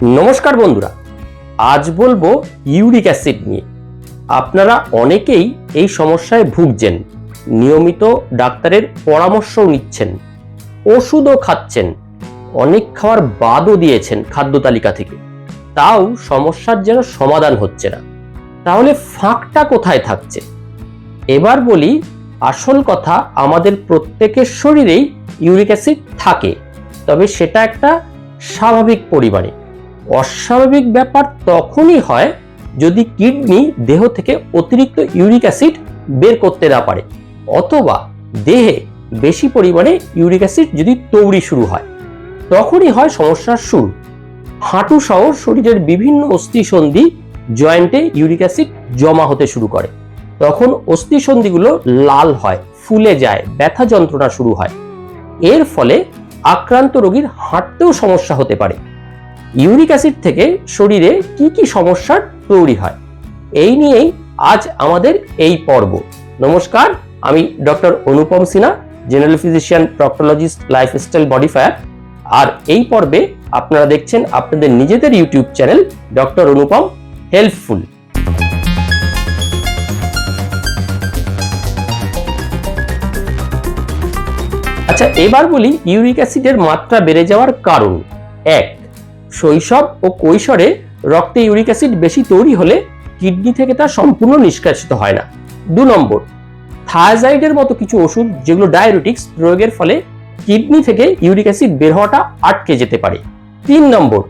নমস্কার বন্ধুরা, আজ বলব ইউরিক অ্যাসিড নিয়ে। আপনারা অনেকেই এই সমস্যায় ভুগছেন, নিয়মিত ডাক্তারের পরামর্শও নিচ্ছেন, ওষুধও খাচ্ছেন, অনেক খাওয়ার বাদও দিয়েছেন খাদ্য তালিকা থেকে। তাও সমস্যার যেন সমাধান হচ্ছে না। তাহলে ফাঁকটা কোথায় থাকছে? এবার বলি, আসল কথা আমাদের প্রত্যেকের শরীরেই ইউরিক অ্যাসিড থাকে, তবে সেটা একটা স্বাভাবিক পরিমাণে অস্বাভাবিক ব্যাপার তখনই হয় যদি কিডনি দেহ থেকে অতিরিক্ত ইউরিক অ্যাসিড বের করতে না পারে, অথবা দেহে বেশি পরিমাণে ইউরিক অ্যাসিড যদি তৈরি শুরু হয়, তখনই হয় সমস্যার শুরু। হাঁটু সহ শরীরের বিভিন্ন অস্থিসন্ধি জয়েন্টে ইউরিক অ্যাসিড জমা হতে শুরু করে। তখন অস্থিসন্ধিগুলো লাল হয়, ফুলে যায়, ব্যথা যন্ত্রণা শুরু হয়। এর ফলে আক্রান্ত রোগীর হাঁটতেও সমস্যা হতে পারে। ইউরিক অ্যাসিড থেকে শরীরে কি কি সমস্যার তৈরি হয়? এই নিয়েই আজ আমাদের এই পর্ব। নমস্কার, আমি doctor Anupam Sinha, general physician, proctologist, lifestyle modifier. আর এই পর্বে আপনারা দেখছেন আপনাদের নিজেদের YouTube channel doctor Anupam helpful. আচ্ছা এবার বলি ইউরিক অ্যাসিডের মাত্রা বেড়ে যাওয়ার কারণ। এক শৈশব ও কৈশোরে রক্তে ইউরিক অ্যাসিড বেশি তৈরি হলে কিডনি থেকে তা সম্পূর্ণ নিষ্কাশিত হয় না। দু নম্বর, থায়াজাইডের মতো কিছু ওষুধ যেগুলো ডায়াবেটিক্স প্রয়োগের ফলে কিডনি থেকে ইউরিক অ্যাসিড বের হওয়াটা আটকে যেতে পারে। তিন নম্বর,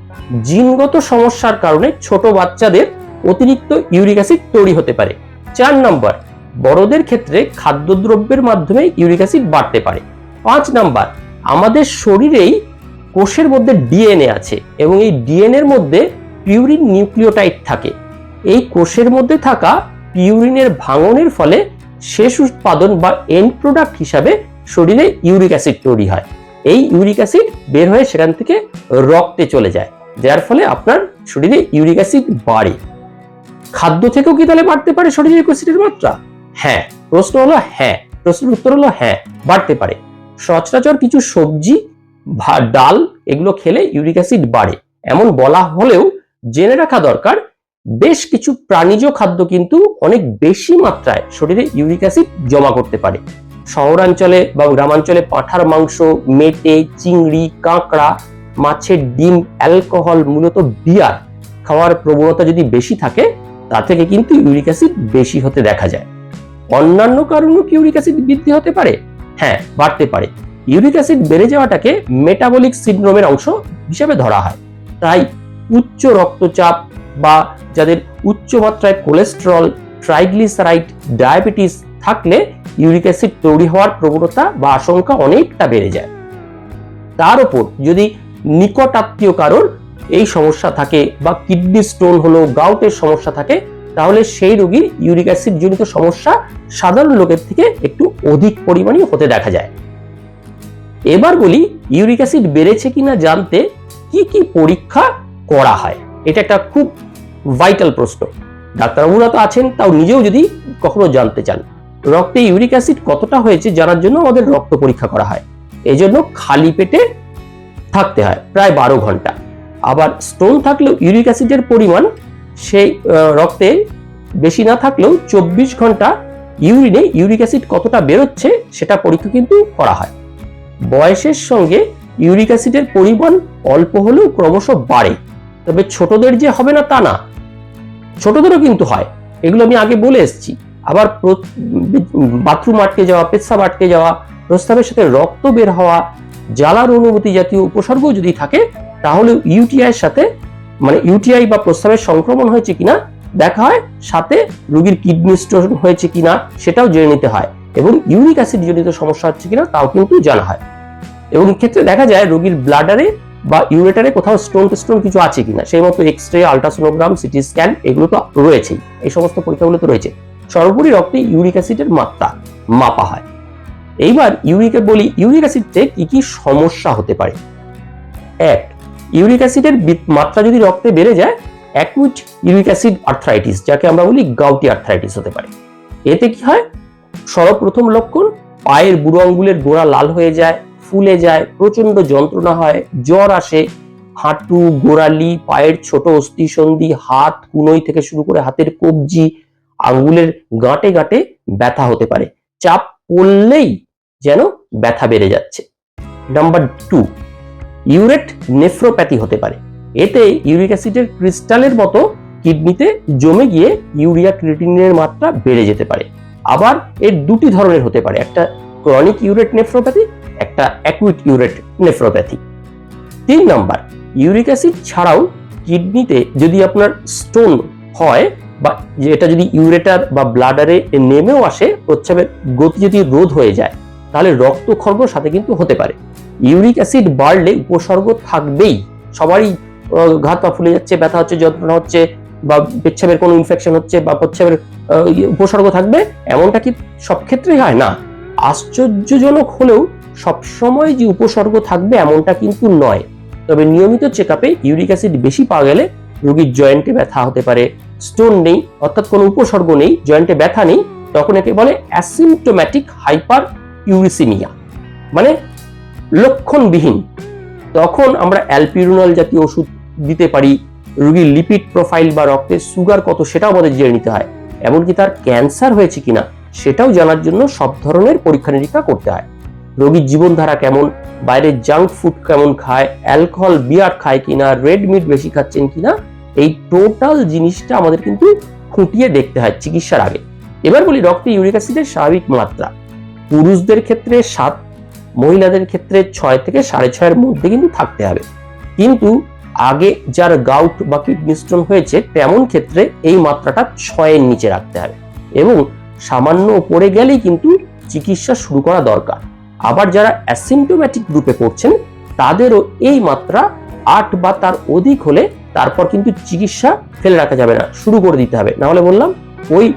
জিনগত সমস্যার কারণে ছোট বাচ্চাদের অতিরিক্ত ইউরিক অ্যাসিড তৈরি হতে পারে। চার নম্বর, বড়দের ক্ষেত্রে খাদ্যদ্রব্যের মাধ্যমে ইউরিক অ্যাসিড বাড়তে পারে। পাঁচ নম্বর, আমাদের শরীরেই কোষের মধ্যে ডিএনএ আছে এবং এই ডিএনএর মধ্যে পিউরিন নিউক্লিওটাইড থাকে। এই কোষের মধ্যে থাকা পিউরিনের ভাঙনের ফলে শেষ উৎপাদন বা এন্ড প্রোডাক্ট হিসাবে শরীরে ইউরিক অ্যাসিড তৈরি হয়। এই ইউরিক অ্যাসিড বের হয়ে সেখান থেকে রক্তে চলে যায়, যার ফলে আপনার শরীরে ইউরিক অ্যাসিড বাড়ে। খাদ্য থেকেও কি তাহলে বাড়তে পারে শরীরে অ্যাসিডের মাত্রা? হ্যাঁ প্রশ্ন হলো হ্যাঁ প্রশ্নের উত্তর হলো হ্যাঁ বাড়তে পারে। সচরাচর কিছু সবজি ডাল, এগুলো খেলে ইউরিক অ্যাসিড বাড়ে। এমন বলা হলেও জেনে রাখা দরকার, বেশ কিছু প্রাণীজ খাদ্য কিন্তু অনেক বেশি মাত্রায় শরীরে ইউরিক অ্যাসিড জমা করতে পারে। শহরাঞ্চলে বা গ্রামাঞ্চলে পাঁঠার মাংস, মেটে, চিংড়ি, কাঁকড়া, মাছের ডিম, অ্যালকোহল, মূলত বিয়ার খাওয়ার প্রবণতা যদি বেশি থাকে, তা থেকে কিন্তু ইউরিক অ্যাসিড বেশি হতে দেখা যায়। অন্যান্য কারণেও কি ইউরিক অ্যাসিড বৃদ্ধি হতে পারে? হ্যাঁ বাড়তে পারে। ইউরিক অ্যাসিড বেড়ে যাওয়াটাকে মেটাবলিক সিন্ড্রোমের অংশ হিসেবে ধরা হয়। তাই উচ্চ রক্তচাপ বা যাদের উচ্চ মাত্রায় কোলেস্টেরল ট্রাইগ্লিসারাইড ডায়াবেটিস থাকলে ইউরিক অ্যাসিড তৈরি হওয়ার প্রবণতা বা আশঙ্কা অনেকটা বেড়ে যায়। তার উপর যদি নিকট আত্মীয় কারোর এই সমস্যা থাকে বা কিডনি স্টোন হলো, গাউটের সমস্যা থাকে, তাহলে সেই রোগীর ইউরিক অ্যাসিড জনিত সমস্যা সাধারণ লোকের থেকে একটু অধিক পরিমাণে হতে দেখা যায়। এবার বলি ইউরিক অ্যাসিড বেড়েছে কিনা জানতে কি কি পরীক্ষা করা হয়? এটা একটা খুব ভাইটাল প্রশ্ন। ডাক্তারবাবুরা তো আছেন, তাও নিজেও যদি কখনো জানতে চান। রক্তে ইউরিক অ্যাসিড কতটা হয়েছে জানার জন্য আমাদের রক্ত পরীক্ষা করা হয়। এজন্য খালি পেটে থাকতে হয়, প্রায় বারো ঘণ্টা। আবার স্টোন থাকলেও ইউরিক অ্যাসিডের পরিমাণ সেই রক্তে বেশি না থাকলেও চব্বিশ ঘণ্টা ইউরিনে ইউরিক অ্যাসিড কতটা বেরোচ্ছে সেটা পরীক্ষা কিন্তু করা হয়। বয়সের সঙ্গে ইউরিক অ্যাসিডের পরিমাণ অল্প হলেও ক্রমশ বাড়ে। তবে ছোটদের যে হবে না তা না। ছোটদেরও কিন্তু হয়। এগুলো আমি আগে বলে এসেছি। আবার বাথরুম আটকে যাওয়া পেচ্ছাব আটকে যাওয়া প্রস্তাবের সাথে রক্ত বের হওয়া, জ্বালার অনুমতি জাতীয় উপসর্গ যদি থাকে, তাহলে ইউটিআই এর সাথে মানে ইউটিআই বা প্রস্তাবের সংক্রমণ হয়েছে কিনা, দেখা হয় সাথে রোগীর কিডনি স্টোন হয়েছে কিনা, সেটাও জেনে নিতে হয়। এবং ইউরিক অ্যাসিড জনিত সমস্যা হচ্ছে কিনা তাও কিন্তু জানা হয়। এবং ক্ষেত্রে দেখা যায় রোগীর ব্লাডারে বা ইউরেটারে কোথাও স্টোন স্টোন কিছু আছে কিনা। সেই মতো X ray ultrasonogram CT scan এগুলো তো রয়েছেই এই সমস্ত পরীক্ষাগুলো তো রয়েছে। সর্বোপরি রক্তে ইউরিক অ্যাসিডের মাত্রা মাপা হয়। এইবার ইউরিকে বলি, ইউরিক অ্যাসিডতে কি কি সমস্যা হতে পারে? এক, ইউরিক অ্যাসিডের মাত্রা যদি রক্তে বেড়ে যায় অ্যাকুইট ইউরিক অ্যাসিড আর্থ্রাইটিস যাকে আমরা বলি গাউটি আর্থ্রাইটিস হতে পারে। এতে কি হয়? সর্বপ্রথম লক্ষণ, পায়ের বুড়ো আঙ্গুলের গোড়া লাল হয়ে যায়, ফুলে যায় প্রচণ্ড যন্ত্রণা হয়, জ্বর আসে, হাঁটু, গোড়ালি, পায়ের ছোট অস্থি সন্ধি, হাত কুনোই থেকে শুরু করে হাতের কবজি, আঙ্গুলের গাঁটে গাঁটে ব্যথা হতে পারে। চাপ পড়লেই যেন ব্যথা বেড়ে যাচ্ছে। নাম্বার টু, ইউরেট নেফ্রোপ্যাথি হতে পারে। এতে ইউরিক অ্যাসিডের ক্রিস্টালের মতো কিডনিতে জমে গিয়ে ইউরিয়া ক্রিয়েটিনের মাত্রা বেড়ে যেতে পারে। আবার এর দুটি ধরনের হতে পারে একটা ক্রনিক ইউরেট নেফ্রোপ্যাথি একটা অ্যাকুইট ইউরেট নেফ্রোপ্যাথি তিন নাম্বার ইউরিক অ্যাসিড ছাড়াও কিডনিতে যদি আপনার স্টোন হয় বা যেটা যদি ইউরেটার বা ব্লাডারে নেমেও আসে প্রচ্ছাবের গতি যদি রোধ হয়ে যায় তাহলে রক্ত রক্তক্ষরণ সাথে কিন্তু হতে পারে। ইউরিক অ্যাসিড বাড়লে উপসর্গ থাকবেই। সবারই ঘাত পা ফুলে যাচ্ছে ব্যথা হচ্ছে যন্ত্রণা হচ্ছে বা পেচ্ছাবের কোনো ইনফেকশন হচ্ছে বা ইয়ে, উপসর্গ থাকবে, এমনটা কি সব ক্ষেত্রেই হয়? না। আশ্চর্যজনক হলেও সবসময় যে উপসর্গ থাকবে এমনটা কিন্তু নয়। তবে নিয়মিত চেক আপে ইউরিক অ্যাসিড বেশি পাওয়া গেলে রোগীর জয়েন্টে ব্যথা হতে পারে। স্টোন নেই, অর্থাৎ কোনো উপসর্গ নেই, জয়েন্টে ব্যথা নেই, তখন একে বলে অ্যাসিমটোম্যাটিক হাইপার ইউরিসিমিয়া মানে লক্ষণবিহীন। তখন আমরা অ্যালপিরুনল জাতীয় ওষুধ দিতে পারি, রোগীর লিপিড প্রোফাইল বা রক্তের সুগার কত সেটাও আমাদের জেনে নিতে হয়। এমনকি তার ক্যান্সার হয়েছে কিনা সেটাও জানার জন্য সব ধরনের পরীক্ষা নিরীক্ষা করতে হয়। রোগীর জীবনধারা কেমন? বাইরের জাঙ্ক ফুড কেমন খায়? অ্যালকোহল, বিয়ার খায় কিনা? রেড মিট বেশি খাচ্ছেন কিনা? এই টোটাল জিনিসটা আমাদের কিন্তু খুঁটিয়ে দেখতে হয় চিকিৎসার আগে। এবার বলি রক্তে ইউরিক অ্যাসিডের স্বাভাবিক মাত্রা। পুরুষদের ক্ষেত্রে সাত, মহিলাদের ক্ষেত্রে ছয় থেকে সাড়ে ছয়ের মধ্যে কিন্তু থাকতে হবে। কিন্তু আগে যার গাউট বা কিডনি স্টোন হয়েছে, তেমন ক্ষেত্রে এই মাত্রাটা ছয়ের নিচে রাখতে হবে। এবং সামান্য উপরে গেলেই কিন্তু চিকিৎসা শুরু করা দরকার। আবার যারা অ্যাসিমটোম্যাটিক গ্রুপে পড়ছেন, তাদেরও এই মাত্রা আট বা তার অধিক হলে তারপর কিন্তু চিকিৎসা ফেলে রাখা যাবে না, শুরু করে দিতে হবে। নাহলে বললাম, ওই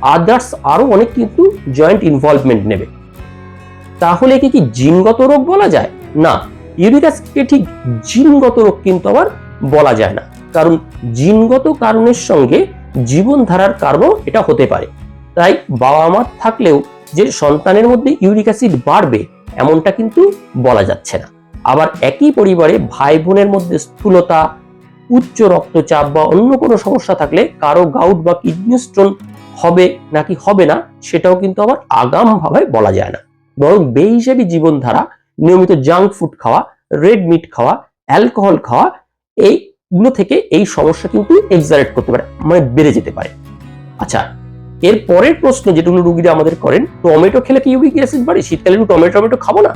আদার্স আরও অনেক কিন্তু জয়েন্ট ইনভলভমেন্ট নেবে। তাহলে একে কি জিনগত রোগ বলা যায়? না। ইউরিক ঠিক জিনগত রোগ কিন্তু আবার বলা যায় না। কারণ জিনগত কারণের সঙ্গে জীবনধারার কারণও এটা হতে পারে। তাই বাবা মা থাকলেও যে সন্তানের মধ্যে ইউরিক অ্যাসিড বাড়বে এমনটা কিন্তু বলা যাচ্ছে না। আবার একই পরিবারে ভাই বোনের মধ্যে স্থূলতা, উচ্চ রক্তচাপ বা অন্য কোনো সমস্যা থাকলে কারও গাউট বা কিডনি স্টোন হবে নাকি হবে না সেটাও কিন্তু আবার আগাম ভাবে বলা যায় না। বরং বেহিসাবি জীবনধারা নিয়মিত জাঙ্ক ফুড খাওয়া রেড মিট খাওয়া অ্যালকোহল খাওয়া এইগুলো থেকে এই সমস্যা কিন্তু এক্সারেট করতে পারে মানে বেড়ে যেতে পারে। আচ্ছা এর পরের প্রশ্ন যেগুলো রুগীরা আমাদের করেন, টমেটো খেলে কি ইউরিক অ্যাসিড বাড়ে? শীতকালে টমেটো টমেটো খাব না।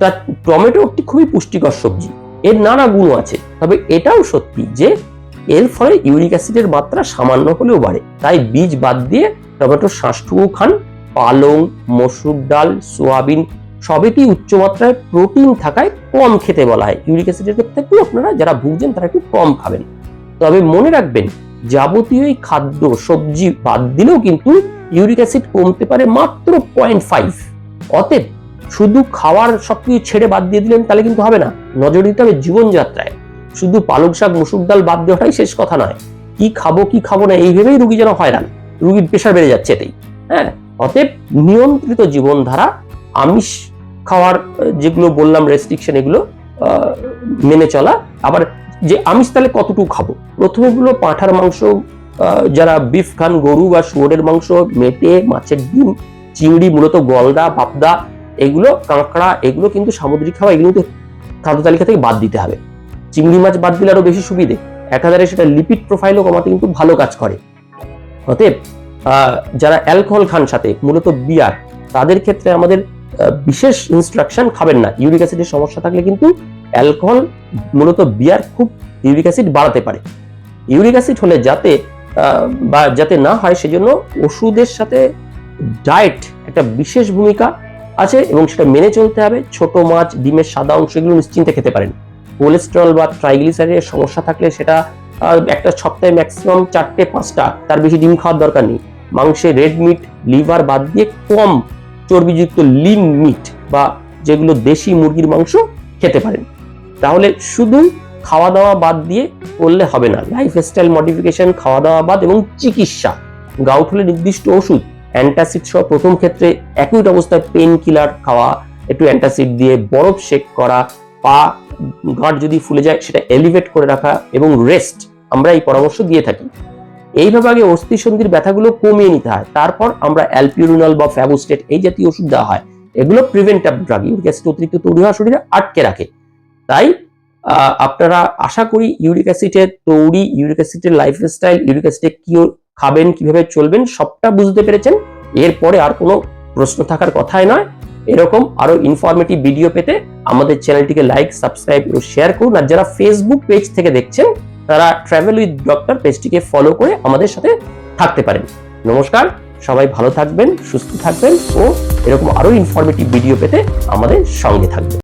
তা টমেটো একটি খুবই পুষ্টিকর সবজি, এর নানা গুণ আছে, তবে এটাও সত্যি যে এর ফলে ইউরিক অ্যাসিডের মাত্রা সামান্য হলেও বাড়ে। তাই বীজ বাদ দিয়ে টমেটোর শ্বাসটুকু খান, পালং, মসুর ডাল, সোয়াবিন সবেতেই উচ্চমাত্রায় প্রোটিন থাকায় কম খেতে বলা হয়। ইউরিক অ্যাসিডের ক্ষেত্রে আপনারা যারা ভুগছেন তারা একটু কম খাবেন। তবে মনে রাখবেন, যাবতীয় এই খাদ্য, সবজি বাদ দিলেও কিন্তু ইউরিক অ্যাসিড কমতে পারে মাত্র পয়েন্ট ফাইভ অতএব শুধু খাওয়ার সবকিছু ছেড়ে বাদ দিয়ে দিলেন তাহলে কিন্তু হবে না। নজর দিতে হবে জীবনযাত্রায়। শুধু পালক শাক, মুসুর ডাল বাদ দেওয়াটাই শেষ কথা নয়। কি খাব কি খাব না, এই ভেবেই রুগী যেন হয়রান। রুগীর প্রেশার বেড়ে যাচ্ছে এটাই হ্যাঁ অতএব নিয়ন্ত্রিত জীবনধারা, আমিষ খাওয়ার, যেগুলো বললাম রেস্ট্রিকশন এগুলো মেনে চলা। আবার যে আমিষ তাহলে কতটুকু খাব? প্রথমে গুলো পাঁঠার মাংস যারা বিফ খান, গরু বা শুয়োরের মাংস, মেটে, মাছের ডিম, চিংড়ি, মূলত গলদা, পাবদা, এগুলো, কাঁকড়া, এগুলো কিন্তু সামুদ্রিক খাওয়া এগুলো কিন্তু খাদ্য তালিকা থেকে বাদ দিতে হবে। চিংড়ি মাছ বাদ দিলে আরও বেশি সুবিধে। একাধারে সেটা লিপিড প্রোফাইলও কমাতে কিন্তু ভালো কাজ করে। অতএব যারা অ্যালকোহল খান সাথে, মূলত বিয়ার তাদের ক্ষেত্রে আমাদের বিশেষ ইনস্ট্রাকশন খাবেন না। ইউরিক অ্যাসিডের সমস্যা থাকলে কিন্তু অ্যালকোহল মূলত বিয়ার খুব ইউরিক অ্যাসিড বাড়াতে পারে। ইউরিক অ্যাসিড হলে যাতে বা যাতে না হয় সেজন্য ওষুধের সাথে ডায়েট একটা বিশেষ ভূমিকা আছে এবং সেটা মেনে চলতে হবে। ছোট মাছ, ডিমের সাদা অংশ এগুলো নিশ্চিন্তে খেতে পারেন। কোলেস্টেরল বা ট্রাইগ্লিসাইডের সমস্যা থাকলে সেটা একটা সপ্তাহে ম্যাক্সিমাম চারটে, পাঁচটা, তার বেশি ডিম খাওয়ার দরকার নেই। মাংসে রেড মিট লিভার বাদ দিয়ে কম চর্বিযুক্ত লিন মিট বা যেগুলো দেশি মুরগির মাংস খেতে পারেন। তাহলে শুধু খাওয়া দাওয়া বাদ দিয়ে করলে হবে না। লাইফস্টাইল মডিফিকেশন খাওয়া দাওয়া বাদ এবং চিকিৎসা। গাউট হলে নির্দিষ্ট ওষুধ অ্যান্টাসিড সহ প্রথম ক্ষেত্রে অ্যাকুইট অবস্থায় পেন কিলার খাওয়া, একটু অ্যান্টাসিড দিয়ে বরফ শেক করা, পা গাঁট যদি ফুলে যায় সেটা এলিভেট করে রাখা এবং রেস্ট আমরা এই পরামর্শ দিয়ে থাকি। এইভাবে আগে অস্থি সন্ধির ব্যথাগুলো কমিয়ে নিতে হয়। তারপর আমরা অ্যালপিউরিনল বা ফ্যাবোস্টেট এই জাতীয় ওষুধ দেওয়া হয়। এগুলো প্রিভেন্টিভ ড্রাগ ইউরিক অ্যাসিড অতিরিক্ত তৈরি হওয়া শরীরে আটকে রাখে। তাই আপনারা আশা করি ইউরিক অ্যাসিডের তৈরি ইউরিক অ্যাসিডের লাইফস্টাইল ইউরিক অ্যাসিডে কি খাবেন, কীভাবে চলবেন, সবটা বুঝতে পেরেছেন। এরপরে আর কোনো প্রশ্ন থাকার কথাই নয়। এরকম আরও ইনফরমেটিভ ভিডিও পেতে আমাদের চ্যানেলটিকে লাইক সাবস্ক্রাইব ও শেয়ার করুন। আর যারা ফেসবুক পেজ থেকে দেখছেন তারা ট্রাভেল উইথ ডক্টর পেজটিকে ফলো করে আমাদের সাথে থাকতে পারেন। নমস্কার, সবাই ভালো থাকবেন, সুস্থ থাকবেন ও এরকম আরও ইনফরমেটিভ ভিডিও পেতে আমাদের সঙ্গে থাকবেন।